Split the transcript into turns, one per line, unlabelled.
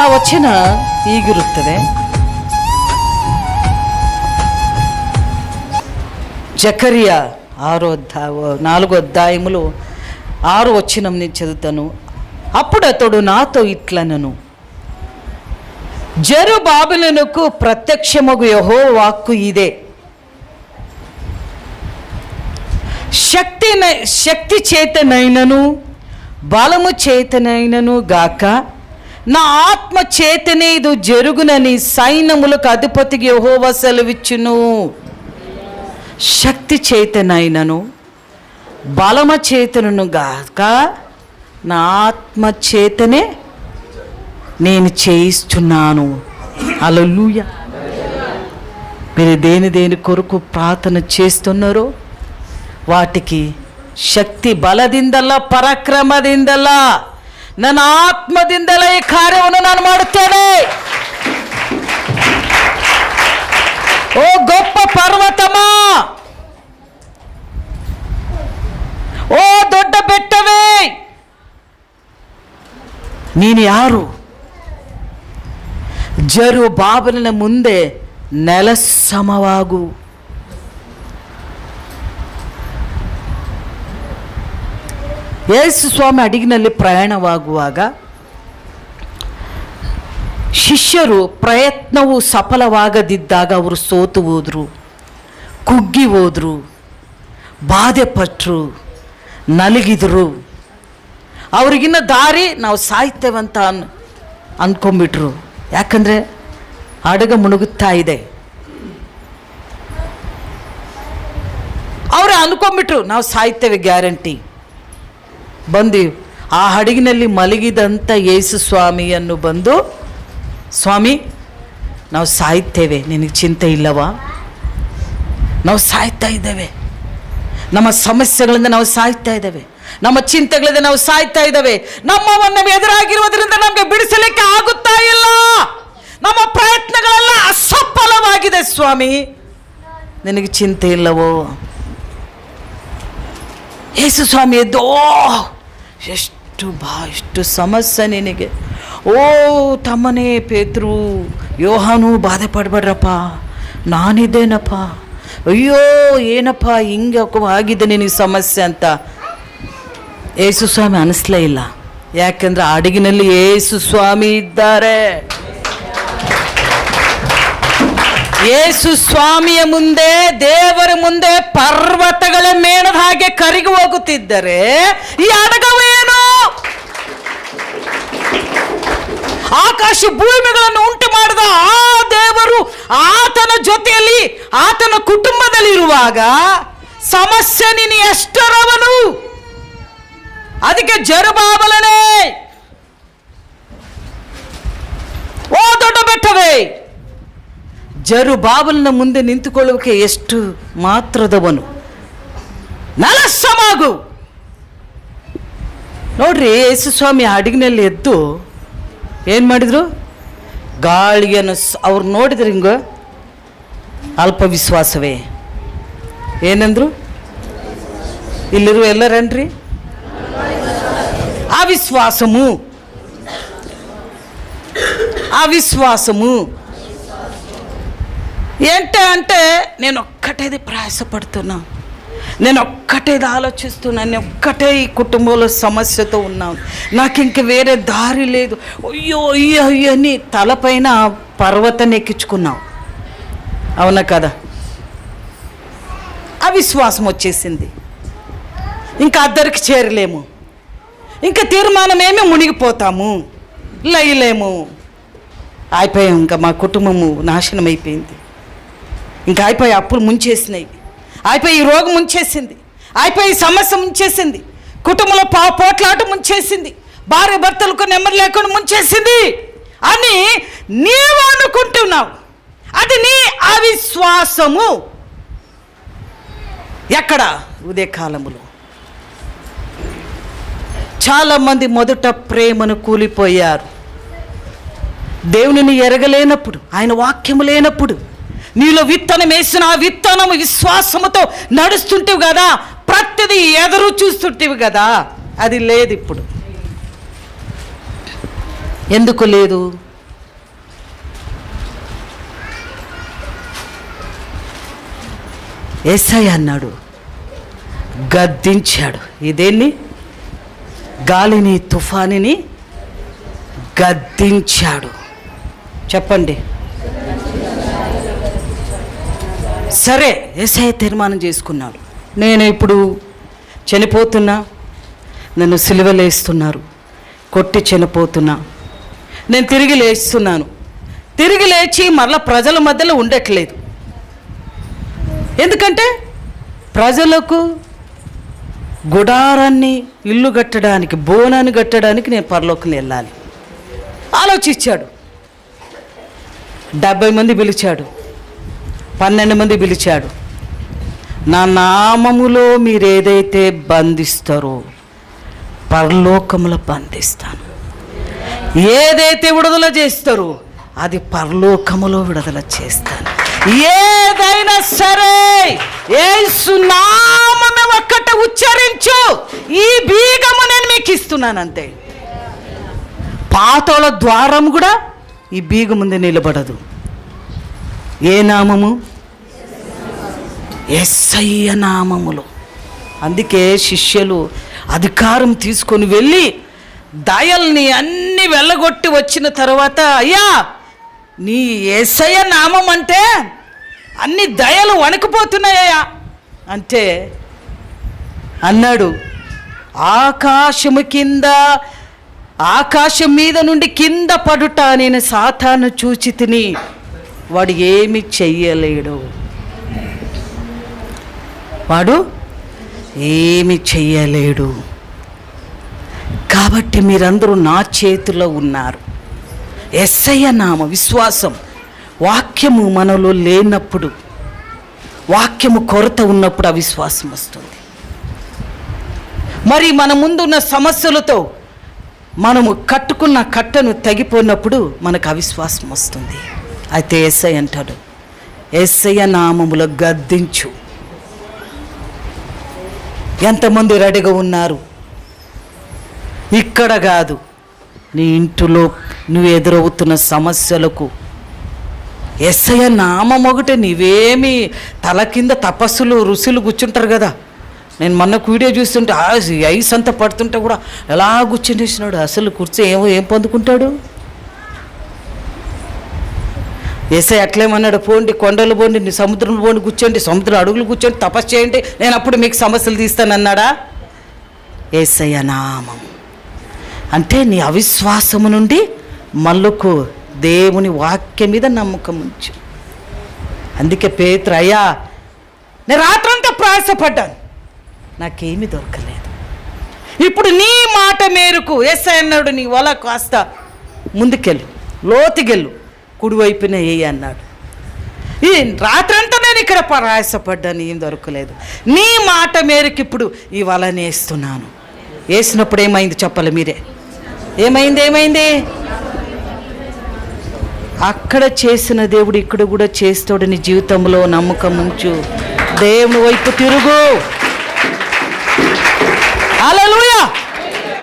ಆ ವಚನ ಹೀಗಿರುತ್ತದೆ జకరియా ఆరో అధ్యాయ నాలుగో అధ్యాయములు ఆరు వచ్చినం నేను చదువుతాను అప్పుడు అతడు నాతో ఇట్లనను జరు బాబులనుకు ప్రత్యక్షమగు యహో వాక్కు ఇదే శక్తి శక్తి చేతనైనను బలము చేతనైనను గాక నా ఆత్మ చేతనే ఇది జరుగునని సైన్యములకు అధిపతికి యహోవ సెలవిచ్చును. శక్తి చేతనైనను బలమ చేతనను గాక నా ఆత్మ చేతనే నేను చేయిస్తున్నాను. అలలుయ మీరు దేని దేని కొరకు ప్రార్థన చేస్తున్నారో వాటికి శక్తి బలదిందల్లా పరక్రమదిందల్లా ನನ್ನ ಆತ್ಮದಿಂದಲೇ ಈ ಕಾರ್ಯವನ್ನು ನಾನು ಮಾಡುತ್ತೇನೆ. ಓ ಗೊಪ್ಪ ಪರ್ವತಮ ಓ ದೊಡ್ಡ ಬೆಟ್ಟವೇ! ನೀನು ಯಾರು? ಜರು ಬಾಬಲಿನ ಮುಂದೆ ನೆಲ ಯೇಸು ಸ್ವಾಮಿ ಅಡಿಗಿನಲ್ಲಿ ಪ್ರಯಾಣವಾಗುವಾಗ ಶಿಷ್ಯರು ಪ್ರಯತ್ನವು ಸಫಲವಾಗದಿದ್ದಾಗ ಅವರು ಸೋತು ಹೋದರು, ಕುಗ್ಗಿ ಹೋದರು, ಬಾಧೆ ಪಟ್ಟರು ನಲಗಿದ್ರು. ಅವ್ರಿಗಿನ್ನ ದಾರಿ ನಾವು ಸಾಯ್ತೇವಂತ ಅನ್ ಅಂದ್ಕೊಂಬಿಟ್ರು ಯಾಕಂದರೆ ಹಡಗ ಮುಣುಗುತ್ತಾ ಇದೆ. ಅವರು ಅಂದ್ಕೊಂಬಿಟ್ರು ನಾವು ಸಾಯ್ತೇವೆ ಗ್ಯಾರಂಟಿ. ಬಂದು, ಆ ಹಡಗಿನಲ್ಲಿ ಮಲಗಿದಂಥ ಯೇಸು ಸ್ವಾಮಿಯನ್ನು ಬಂದು, ಸ್ವಾಮಿ, ನಾವು ಸಾಯ್ತೇವೆ, ನಿನಗೆ ಚಿಂತೆ ಇಲ್ಲವಾ? ನಾವು ಸಾಯ್ತಾ ಇದ್ದೇವೆ. ನಮ್ಮ ಸಮಸ್ಯೆಗಳಿಂದ ನಾವು ಸಾಯ್ತಾ ಇದ್ದೇವೆ. ನಮ್ಮ ಚಿಂತೆಗಳಿಂದ ನಾವು ಸಾಯ್ತಾ ಇದ್ದೇವೆ. ನಮ್ಮವನ್ನು ಎದುರಾಗಿರುವುದರಿಂದ ನಮಗೆ ಬಿಡಿಸಲಿಕ್ಕೆ ಆಗುತ್ತಾ ಇಲ್ಲ. ನಮ್ಮ ಪ್ರಯತ್ನಗಳೆಲ್ಲ ಅಸಫಲವಾಗಿದೆ ಸ್ವಾಮಿ. ನಿನಗೆ ಚಿಂತೆ ಇಲ್ಲವೋ? ಯೇಸು ಸ್ವಾಮಿ ಎದ್ದೋ ಎಷ್ಟು ಬಾ, ಎಷ್ಟು ಸಮಸ್ಯೆ ನಿನಗೆ. ಓ, ತಮ್ಮನೇ ಪೇತ್ರು, ಯೋಹಾನು ಬಾಧೆ ಪಡ್ಬೇಡ್ರಪ್ಪ. ನಾನಿದ್ದೇನಪ್ಪ? ಅಯ್ಯೋ, ಏನಪ್ಪ, ಹಿಂಗೆ ಆಗಿದೆ ನಿನಗೆ ಸಮಸ್ಯೆ ಅಂತ. ಯೇಸು ಸ್ವಾಮಿ ಅನಿಸ್ಲೇ ಇಲ್ಲ. ಯಾಕಂದ್ರೆ ಅಡಗಿನಲ್ಲಿ ಯೇಸು ಸ್ವಾಮಿ ಇದ್ದಾರೆ. ಯೇಸು ಸ್ವಾಮಿಯ ಮುಂದೆ, ದೇವರ ಮುಂದೆ ಪರ್ವತಗಳ ಮೇಣದ ಹಾಗೆ ಕರಿಗಿ ಹೋಗುತ್ತಿದ್ದರೆ ಈ ಆಕಾಶ ಭೂಮಿಗಳನ್ನು ಉಂಟು ಮಾಡಿದ ಆ ದೇವರು ಆತನ ಜೊತೆಯಲ್ಲಿ, ಆತನ ಕುಟುಂಬದಲ್ಲಿ ಇರುವಾಗ ಸಮಸ್ಯೆ ನೀನು ಎಷ್ಟರವನು? ಅದಕ್ಕೆ ಜರುಬಾಬಲನೇ! ಓ ದೊಡ್ಡ ಬೆಟ್ಟವೇ! ಜರು ಬಾಬಲನ ಮುಂದೆ ನಿಂತುಕೊಳ್ಳುವಿಕೆ ಎಷ್ಟು ಮಾತ್ರದವನು? ನಲಸಮಾಗು ನೋಡ್ರಿ ಯೇಸುಸ್ವಾಮಿ ಹಡಗಿನಲ್ಲಿ ಎದ್ದು ಏನು ಮಾಡಿದ್ರು ಗಾಳಿಯನ್ನು ಸ್- ಅವ್ರು ನೋಡಿದ್ರು ಹಿಂಗ ಅಲ್ಪ ವಿಶ್ವಾಸವೇ ಏನಂದ್ರು ಇಲ್ಲಿರುವ ಎಲ್ಲರೇನ್ರಿ అవిశ్వాసము అవిశ్వాసము ఏంటి అంటే నేను ఒక్కటేది ప్రయాసపడుతున్నా నేను ఒక్కటేది ఆలోచిస్తున్నాను నేను ఒక్కటే ఈ కుటుంబంలో సమస్యతో ఉన్నాను. నాకు ఇంక వేరే దారి లేదు. అయ్యో అయ్యో అయ్యో అని తలపైన పర్వతం ఎక్కించుకున్నావు అవునా కదా? అవిశ్వాసం వచ్చేసింది. ఇంకా అద్దరికి చేరలేము. ఇంకా తీర్మానమేమి మునిగిపోతాము. లయలేము. అయిపోయాం ఇంకా మా కుటుంబము నాశనం అయిపోయింది ఇంకా అయిపోయి అప్పులు ముంచేసినాయి. అయిపోయి ఈ రోగం ముంచేసింది. అయిపోయి సమస్య ముంచేసింది. కుటుంబంలో పా పోట్లాట ముంచేసింది. భార్య భర్తలకు నెమ్మది లేకుండా ముంచేసింది. అని నీవు అనుకుంటున్నావు. అది నీ అవిశ్వాసము. ఎక్కడ? ఉదయకాలములో. చాలామంది మొదట ప్రేమను కూలిపోయారు. దేవునిని ఎరగలేనప్పుడు ఆయన వాక్యము లేనప్పుడు నీలో విత్తనం వేసిన ఆ విత్తనం విశ్వాసముతో నడుస్తుంటివి కదా. ప్రతిది ఎదురు చూస్తుంటివి కదా. అది లేదు ఇప్పుడు. ఎందుకు లేదు? ఎస్ఐ అన్నాడు గద్దించాడు. ఇదేన్ని గాలిని తుఫానిని గద్దించాడు. చెప్పండి. సరే ఎస్ఐ తీర్మానం చేసుకున్నాడు నేను ఇప్పుడు చనిపోతున్నా నన్ను సిలువలేస్తున్నారు కొట్టి చనిపోతున్నా. నేను తిరిగి లేస్తున్నాను. తిరిగి లేచి మరలా ప్రజల మధ్యలో ఉండట్లేదు. ఎందుకంటే ప్రజలకు గుడారాన్ని ఇల్లు కట్టడానికి బోనాన్ని కట్టడానికి నేను పరలోకం వెళ్ళాలి. ఆలోచించాడు. డెబ్బై మంది పిలిచాడు. పన్నెండు మంది పిలిచాడు. నా నామములో మీరు ఏదైతే బంధిస్తారో పరలోకములో బంధిస్తాను. ఏదైతే విడుదల చేస్తారో అది పరలోకములో విడుదల చేస్తాను. ఏదైనా సరే ఏ నామమే ఒక్కటే ఉచ్చరించు. ఈ బీగము నేను మీకు ఇస్తున్నాను అంతే. పాతోల ద్వారం కూడా ఈ బీగ ముందు నిలబడదు. ఏ నామము? ఎస్ఐయ నామములో. అందుకే శిష్యులు అధికారం తీసుకొని వెళ్ళి దయల్ని అన్ని వెళ్ళగొట్టి వచ్చిన తర్వాత అయ్యా నీ ఎస్ఐయ నామం అంటే అన్ని దయలు వణికిపోతున్నాయ్యా అంటే అన్నాడు ఆకాశము కింద ఆకాశం మీద నుండి కింద పడుట నేను సాతాను చూచి తిని వాడు ఏమి చెయ్యలేడు. వాడు ఏమి చెయ్యలేడు. కాబట్టి మీరందరూ నా చేతిలో ఉన్నారు. ఎస్ఐయ నామ విశ్వాసం వాక్యము మనలో లేనప్పుడు వాక్యము కొరత ఉన్నప్పుడు అవిశ్వాసం వస్తుంది. మరి మన ముందున్న సమస్యలతో మనము కట్టుకున్న కట్టను తగిపోయినప్పుడు మనకు అవిశ్వాసం వస్తుంది. అయితే ఎస్ఐ అంటాడు ఎస్ఐ నామములో గద్దించు. ఎంతమంది రెడీగా ఉన్నారు? ఇక్కడ కాదు నీ ఇంటిలో నువ్వు ఎదురవుతున్న సమస్యలకు. ఎస్ఐ నామం ఒకటి నీవేమి తల కింద తపస్సులు ఋషులు కూర్చుంటారు కదా. నేను మొన్న వీడియో చూస్తుంటే ఐస్ అంతా పడుతుంటే కూడా ఎలా కూర్చునేసినాడు అసలు కూర్చో ఏమో ఏం పొందుకుంటాడు ఎస్ఐ అట్లేమన్నాడు పోండి కొండలు పోండి నీ పోండి కూర్చోండి సముద్రం అడుగులు కూర్చోండి తపస్సు చేయండి నేను అప్పుడు మీకు సమస్యలు తీస్తానన్నాడా? ఏసయ్య నామం. అంటే నీ అవిశ్వాసము నుండి మల్లుకు దేవుని వాక్యం మీద నమ్మకం ఉంచు. అందుకే పేతురు అయ్యా నేను రాత్రంతా ప్రయాసపడ్డాను. నాకేమీ దొరకలేదు. ఇప్పుడు నీ మాట మేరకు ఎస్ఐ అన్నాడు నీ వల కాస్త ముందుకెళ్ళు లోతుకెళ్ళు కుడివైపున వేయి అన్నాడు? ఈ రాత్రంతా నేను ఇక్కడ ప్రయాసపడ్డాను ఏం దొరకలేదు. నీ మాట మేరకు ఇప్పుడు ఈ వలని వేస్తున్నాను. వేసినప్పుడు ఏమైంది చెప్పాలి మీరే. ఏమైంది ఏమైంది? అక్కడ చేసిన దేవుడు ఇక్కడ కూడా చేస్తాడు నీ జీవితంలో నమ్మకం ఉంచు. దేవుని వైపు తిరుగు.